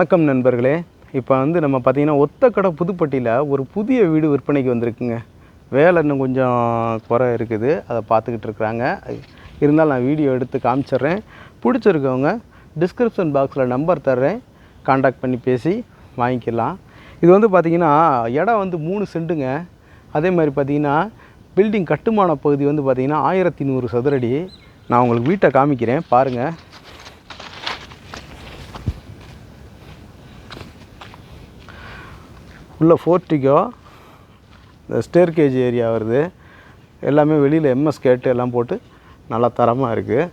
வணக்கம் நண்பர்களே. இப்போ வந்து நம்ம பார்த்தீங்கன்னா ஒத்தக்கடை புதுப்பட்டியில் ஒரு புதிய வீடு விற்பனைக்கு வந்திருக்குங்க. வேலை இன்னும் கொஞ்சம் குறை இருக்குது. அதை பார்த்துக்கிட்டு இருக்கிறாங்க. இருந்தாலும் நான் வீடியோ எடுத்து காமிச்சிட்றேன். பிடிச்சிருக்கவங்க டிஸ்கிரிப்ஷன் பாக்ஸில் நம்பர் தர்றேன். காண்டாக்ட் பண்ணி பேசி வாங்கிக்கலாம். இது வந்து பார்த்திங்கன்னா இடம் வந்து மூணு சென்ட்டுங்க அதே மாதிரி பார்த்திங்கன்னா பில்டிங் கட்டுமான பகுதி வந்து பார்த்திங்கன்னா ஆயிரத்தி நூறு சதுரடி. நான் உங்களுக்கு வீட்டை காமிக்கிறேன். பாருங்கள் உள்ளே ஃபோர்ட்டிக்கோ இந்த ஸ்டேர்கேஜ் ஏரியா வருது. எல்லாமே வெளியில் எம்எஸ் கேட்டு எல்லாம் போட்டு நல்லா தரமாக இருக்குது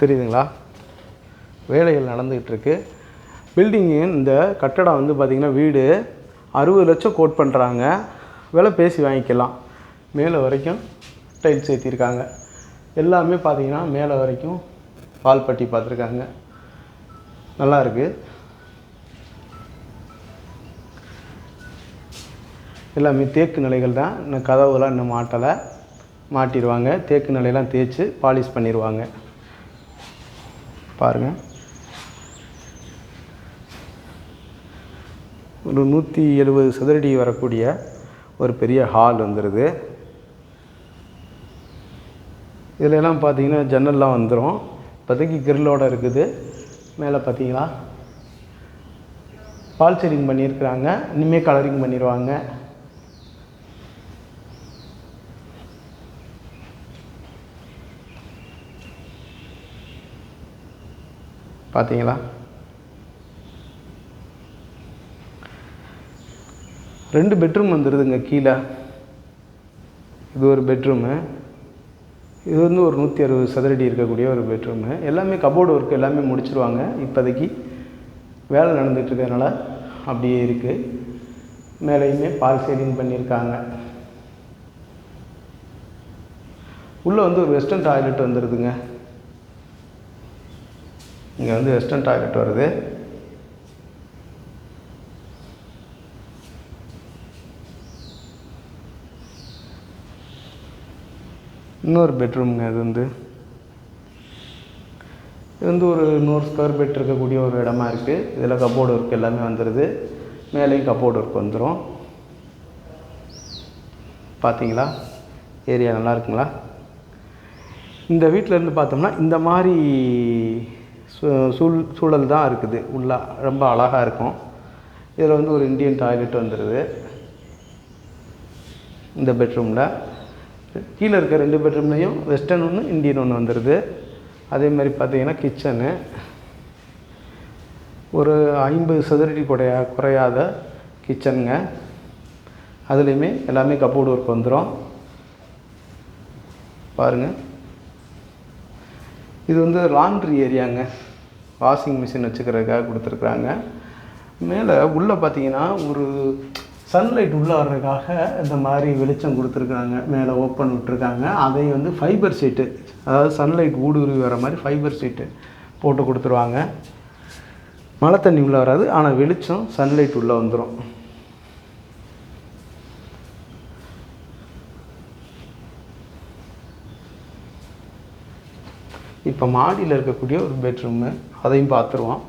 தெரியுதுங்களா? வேலைகள் நடந்துகிட்ருக்கு பில்டிங்கு இந்த கட்டடம் வந்து பார்த்திங்கன்னா வீடு. அறுபது லட்சம் கோட் பண்ணுறாங்க விலை பேசி வாங்கிக்கலாம். மேலே வரைக்கும் டைல்ஸ் ஏற்றிருக்காங்க எல்லாமே பார்த்தீங்கன்னா மேலே வரைக்கும் பால் பட்டி பார்த்துருக்காங்க. நல்லா இருக்குது எல்லாமே தேக்கு நிலைகள் தான். இன்னும் கதவுலாம் இன்னும் மாட்டலை. மாட்டிடுவாங்க. தேக்கு நிலையெல்லாம் தேய்ச்சி பாலிஷ் பண்ணிடுவாங்க. பாருங்கள் ஒரு நூற்றி எழுபது சதுரடி வரக்கூடிய ஒரு பெரிய ஹால் வந்துடுது இதுல எல்லாம் பார்த்தீங்கன்னா ஜன்னல்லாம் வந்துடும் இப்போதைக்கு கிரில்லோட இருக்குது. மேலே பார்த்தீங்களா? பால் செடிங் பண்ணியிருக்கிறாங்க. இனிமேல் கலரிங் பண்ணிடுவாங்க. பார்த்தீங்களா? ரெண்டு பெட்ரூம் வந்துடுதுங்க கீழே. இது ஒரு பெட்ரூமு. இது வந்து ஒரு நூற்றி அறுபது சதுரடி இருக்கக்கூடிய ஒரு பெட்ரூமு. எல்லாமே கபோர்டு ஒர்க் எல்லாமே முடிச்சிருவாங்க. இப்போதைக்கு வேலை நடந்துகிட்ருக்கறதுனால அப்படியே இருக்குது மேலேயுமே பால் சீலிங் பண்ணியிருக்காங்க. உள்ளே வந்து ஒரு வெஸ்டர்ன் டாய்லெட் வந்துடுதுங்க இங்கே வந்து வெஸ்டர்ன் டாய்லெட் வருது. இன்னொரு பெட்ரூம்ங்க இது வந்து. இது வந்து ஒரு நூறு ஸ்கொயர் ஃபீட் இருக்கக்கூடிய ஒரு இடமா இருக்குது இதில் கப்போர்டு ஒர்க் எல்லாமே வந்துடுது மேலேயும் கப்போர்டு ஒர்க் வந்துடும் பார்த்தீங்களா ஏரியா நல்லா இருக்குங்களா? இந்த வீட்டில் இருந்து பார்த்தோம்னா இந்த மாதிரி சூழ் சூழல் தான் இருக்குது. உள்ள ரொம்ப அழகாக இருக்கும். இதில் வந்து ஒரு இந்தியன் டாய்லெட் வந்துடுது இந்த பெட்ரூமில் கீழே இருக்க ரெண்டு பெட்ரூம்லேயும் வெஸ்டர்ன் ஒன்று இந்தியன் ஒன்று வந்துடுது அதே மாதிரி பார்த்தீங்கன்னா கிச்சனு ஒரு ஐம்பது சதுரடி குறையா குறையாத கிச்சனுங்க அதுலேயுமே எல்லாமே கப்போர்டு ஒர்க் வந்துடும் பாருங்கள் இது வந்து லாண்ட்ரி ஏரியாங்க வாஷிங் மிஷின் வச்சுக்கிறதுக்காக கொடுத்துருக்குறாங்க. மேலே உள்ளே பார்த்தீங்கன்னா ஒரு சன்லைட் உள்ளே வர்றதுக்காக இந்த மாதிரி வெளிச்சம் கொடுத்துருக்காங்க. மேலே ஓப்பன் விட்டுருக்காங்க. அதை வந்து ஃபைபர் சீட்டு அதாவது சன்லைட் ஊடுருவி வர மாதிரி ஃபைபர் சீட்டு போட்டு கொடுத்துருவாங்க. மழை தண்ணி உள்ளே வராது ஆனால் வெளிச்சம் சன்லைட் உள்ளே வந்துடும் இப்போ மாடியில் இருக்கக்கூடிய ஒரு பெட்ரூமு அதையும் பார்த்துருவோம்.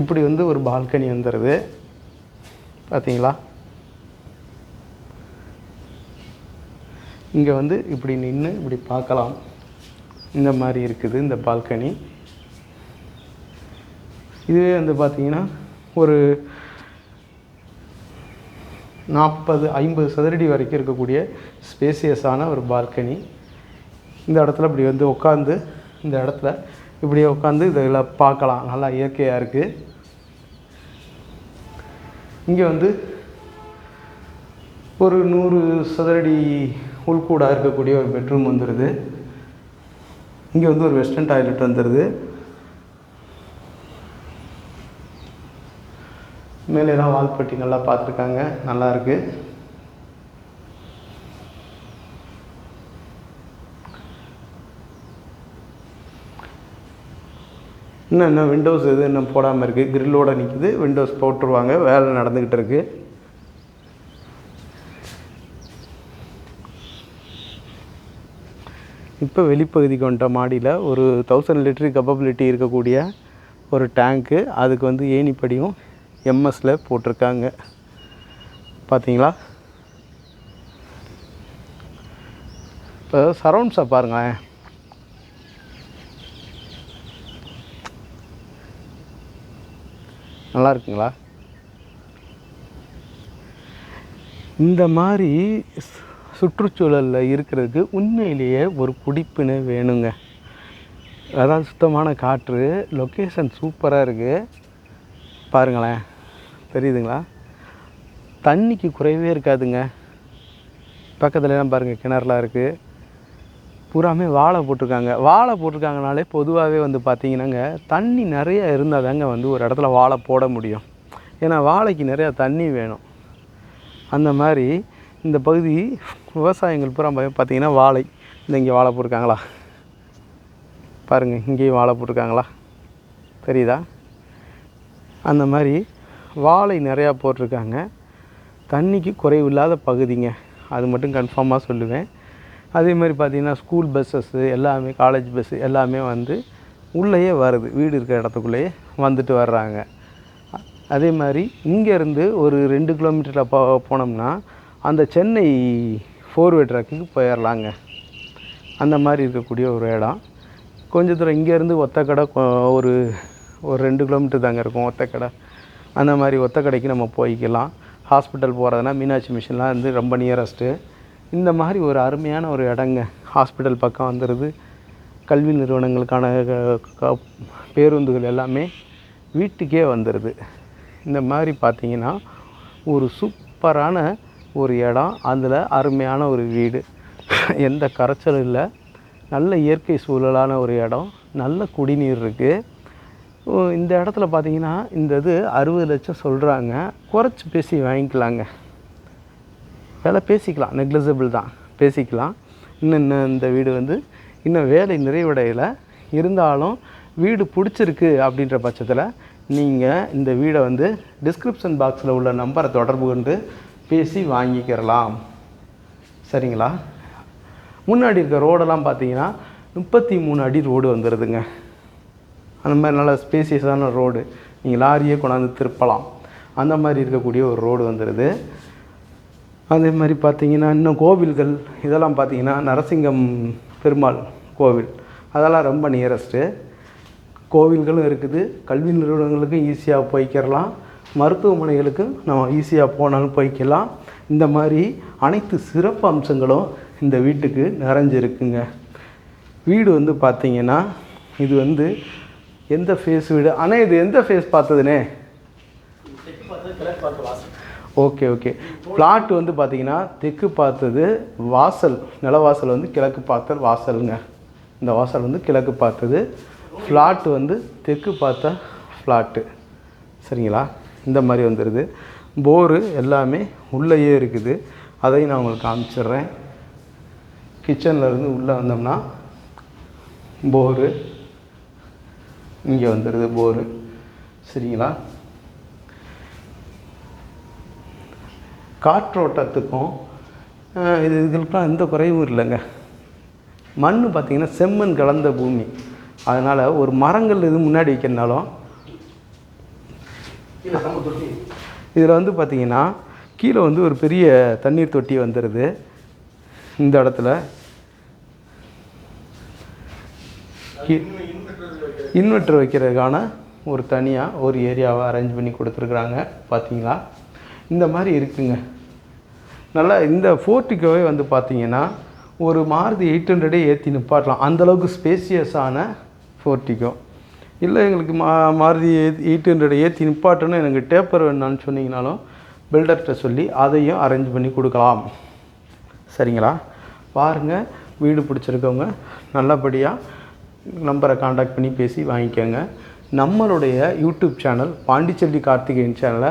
இப்படி வந்து ஒரு பால்கனி வந்துடுது பார்த்தீங்களா இங்கே வந்து இப்படி நின்று இப்படி பார்க்கலாம். இந்த மாதிரி இருக்குது இந்த பால்கனி. இதுவே வந்து பார்த்தீங்கன்னா ஒரு நாற்பது ஐம்பது சதுரடி வரைக்கும் இருக்கக்கூடிய ஸ்பேசியஸான ஒரு பால்கனி. இந்த இடத்துல இப்படி வந்து உட்காந்து இந்த இடத்துல இப்படியே உட்காந்து இதில் பார்க்கலாம். நல்லா இயற்கையாக இருக்குது இங்கே வந்து ஒரு நூறு சதுரடி உள்கூடாக இருக்கக்கூடிய ஒரு பெட்ரூம் வந்துடுது இங்கே வந்து ஒரு வெஸ்டர்ன் டாய்லெட் வந்துடுது மேலேலாம் வால்பட்டி நல்லா பார்த்துருக்காங்க. நல்லா இன்னும் இன்னும் விண்டோஸ் எதுவும் இன்னும் போடாமல் இருக்குது கிரில்லோடு நிற்கிது விண்டோஸ் போட்டுருவாங்க வேலை நடந்துக்கிட்டு இருக்குது இப்போ வெளிப்பகுதிக்கு வந்துட்ட மாடியில் ஒரு தௌசண்ட் லிட்டரு கப்பபிலிட்டி இருக்கக்கூடிய ஒரு டேங்க்கு அதுக்கு வந்து ஏணிப்படியும் எம்எஸில் போட்டிருக்காங்க. பார்த்தீங்களா இப்போ சரௌண்ட்ஸை பாருங்களேன். நல்லா இருக்குங்களா இந்த மாதிரி சுற்றுச்சூழலில் இருக்கிறதுக்கு உண்மையிலேயே ஒரு குடிப்பினை வேணுங்க. அதாவது சுத்தமான காற்று லொக்கேஷன் சூப்பராக இருக்குது பாருங்களேன். தெரியுதுங்களா? தண்ணிக்கு குறைவே இருக்காதுங்க. பக்கத்துலலாம் பாருங்கள் கிணறுலாம் இருக்குது பூராமே வாழை போட்டிருக்காங்க. வாழை போட்டிருக்காங்கனாலே பொதுவாகவே வந்து பார்த்தீங்கன்னாங்க தண்ணி நிறையா இருந்தால் தாங்க வந்து ஒரு இடத்துல வாழை போட முடியும். ஏன்னா வாழைக்கு நிறையா தண்ணி வேணும். அந்த மாதிரி இந்த பகுதி விவசாயங்கள் பூரா பா- பார்த்தீங்கன்னா வாழை. இந்த இங்கே வாழை போட்டிருக்காங்களா? பாருங்கள் இங்கேயும் வாழை போட்டிருக்காங்களா? தெரியுதா? அந்த மாதிரி வாழை நிறையா போட்டிருக்காங்க. தண்ணிக்கு குறைவில்லாத பகுதிங்க. அது மட்டும் கன்ஃபார்மாக சொல்லுவேன். அதே மாதிரி பார்த்திங்கன்னா ஸ்கூல் பஸ்ஸஸ்ஸு எல்லாமே காலேஜ் பஸ்ஸு எல்லாமே வந்து உள்ளேயே வருது. வீடு இருக்கிற இடத்துக்குள்ளேயே வந்துட்டு வர்றாங்க. அதே மாதிரி இங்கேருந்து ஒரு ரெண்டு கிலோமீட்டரில் போ போனோம்னா அந்த சென்னை ஃபோர்வே ட்ராக்குக்கு போயிடலாங்க அந்த மாதிரி இருக்கக்கூடிய ஒரு இடம். கொஞ்சம் தூரம் இங்கேருந்து ஒத்தக்கடை கொ- ஒரு ஒரு ரெண்டு கிலோமீட்டர் தாங்க இருக்கும் ஒத்தக்கடை. அந்த மாதிரி ஒத்தக்கடைக்கு நம்ம போய்க்கலாம். ஹாஸ்பிட்டல் போகிறதுனா மீனாட்சி மிஷின்லாம் வந்து ரொம்ப நியரஸ்ட்டு இந்த மாதிரி ஒரு அருமையான ஒரு இடங்க. ஹாஸ்பிட்டல் பக்கம் வந்துடுது கல்வி நிறுவனங்களுக்கான க- பேருந்துகள் எல்லாமே வீட்டுக்கே வந்துடுது இந்த மாதிரி பார்த்தீங்கன்னா ஒரு சூப்பரான ஒரு இடம். அதில் அருமையான ஒரு வீடு. எந்த கரைச்சலும் இல்லை. நல்ல இயற்கை சூழலான ஒரு இடம். நல்ல குடிநீர் இருக்குது இந்த இடத்துல பார்த்தீங்கன்னா இந்த இது அறுபது லட்சம் சொல்கிறாங்க குறைச்சி பேசி வாங்கிக்கலாங்க. வேலை பேசிக்கலாம் நெக்லிஜிபிள் தான். பேசிக்கலாம். இன்னும் இன்னும் இந்த வீடு வந்து இன்னும் வேலை நிறைவடையலை. இருந்தாலும் வீடு பிடிச்சிருக்கு அப்படின்ற பட்சத்தில் நீங்கள் இந்த வீடை வந்து டிஸ்கிரிப்ஷன் பாக்ஸில் உள்ள நம்பரை தொடர்பு கொண்டு பேசி வாங்கிக்கிறலாம். சரிங்களா? முன்னாடி இருக்க ரோடெல்லாம் பார்த்தீங்கன்னா முப்பத்தி மூணு அடி ரோடு வந்துடுதுங்க அந்த மாதிரி நல்ல ஸ்பேசியஸான ரோடு. நீங்கள் லாரியே கொண்டாந்து திருப்பலாம். அந்த மாதிரி இருக்கக்கூடிய ஒரு ரோடு வந்துடுது அதே மாதிரி பார்த்தீங்கன்னா இன்னும் கோவில்கள் இதெல்லாம் பார்த்தீங்கன்னா நரசிங்கம் பெருமாள் கோவில். அதெல்லாம் ரொம்ப நியரஸ்ட்டு கோவில்களும் இருக்குது. கல்வி நிறுவனங்களுக்கும் ஈஸியாக போய்க்கிறலாம் மருத்துவமனைகளுக்கும் நம்ம ஈஸியாக போனாலும் போய்க்கலாம் இந்த மாதிரி அனைத்து சிறப்பு அம்சங்களும் இந்த வீட்டுக்கு நிறைஞ்சிருக்குங்க. வீடு வந்து பார்த்தீங்கன்னா இது வந்து எந்த ஃபேஸ் வீடு? ஆனால் இது எந்த ஃபேஸ் பார்த்ததுனே? ஓகே ஓகே பிளாட் வந்து பார்த்தீங்கன்னா தெற்கு பார்த்தது வாசல். நிலவாசல் வந்து கிழக்கு பார்த்தல் வாசலுங்க. இந்த வாசல் வந்து கிழக்கு பார்த்தது. ஃப்ளாட் வந்து தெற்கு பார்த்த ஃப்ளாட்டு சரிங்களா? இந்த மாதிரி வந்துடுது போரு எல்லாமே உள்ளேயே இருக்குது. அதையும் நான் உங்களுக்கு காமிச்சிடுறேன். கிச்சனில் இருந்து உள்ளே வந்தோம்னா போரு இங்கே வந்துடுது போரு சரிங்களா? காற்றோட்டத்துக்கும் இது இதுக்கெல்லாம் எந்த குறைவும் இல்லைங்க. மண் பார்த்திங்கன்னா செம்மண் கலந்த பூமி. அதனால் ஒரு மரங்கள் இது முன்னாடி வைக்கிறனாலும் இதில் வந்து பார்த்திங்கன்னா கீழே வந்து ஒரு பெரிய தண்ணீர் தொட்டி வந்துடுது இந்த இடத்துல. இன்வெர்டர் வைக்கிறதுக்கான ஒரு தனியாக ஒரு ஏரியாவை அரேஞ்ச் பண்ணி கொடுத்துருக்குறாங்க. பார்த்தீங்களா? இந்த மாதிரி இருக்குங்க. நல்லா இந்த ஃபோர்ட்டிக்கோவே வந்து பார்த்தீங்கன்னா ஒரு மாருதி எயிட் ஹண்ட்ரடே ஏற்றி நிப்பாட்டலாம். அந்தளவுக்கு ஸ்பேசியஸான ஃபோர்ட்டிக்கோ இல்லை எங்களுக்கு மா மாருதி எயிட் ஹண்ட்ரட் ஏற்றி நிப்பாட்டணும். எனக்கு டேப்பர் வேணும்னு சொன்னீங்கனாலும் பில்டர்கிட்ட சொல்லி அதையும் அரேஞ்ச் பண்ணி கொடுக்கலாம். சரிங்களா? பாருங்கள் வீடு பிடிச்சிருக்கவங்க நல்லபடியாக நம்பரை காண்டாக்ட் பண்ணி பேசி வாங்கிக்கோங்க. நம்மளுடைய யூடியூப் சேனல் பாண்டிச்செல்வி கார்த்திகேயன் சேனலை